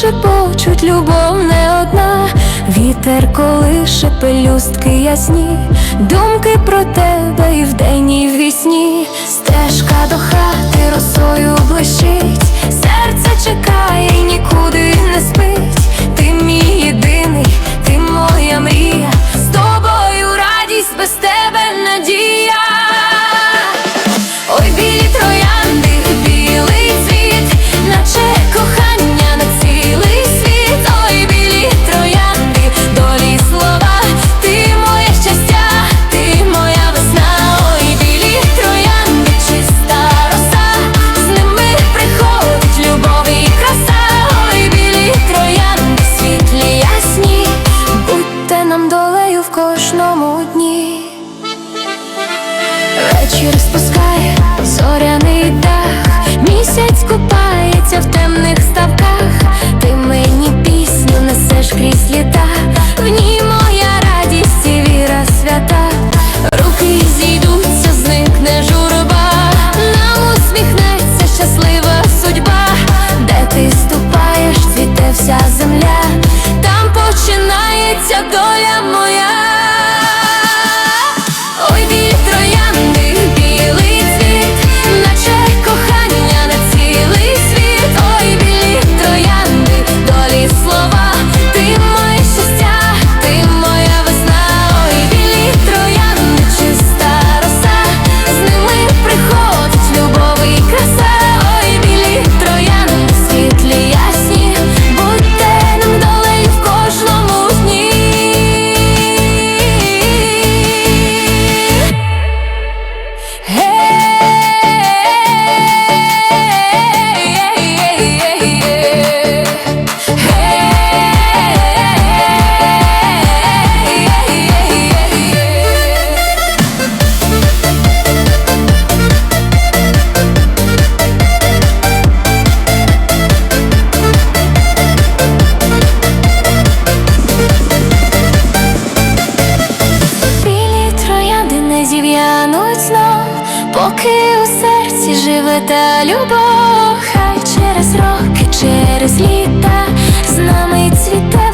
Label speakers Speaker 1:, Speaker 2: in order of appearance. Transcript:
Speaker 1: шепочуть, любов не одна, вітер колише пелюстки ясні, думки про тебе і вдень, і в вісні, стежка до хати росою блищить. Вечір спускає зоряний дах, місяць купається в темний. Любов, хай через роки, через літа з нами цвіте.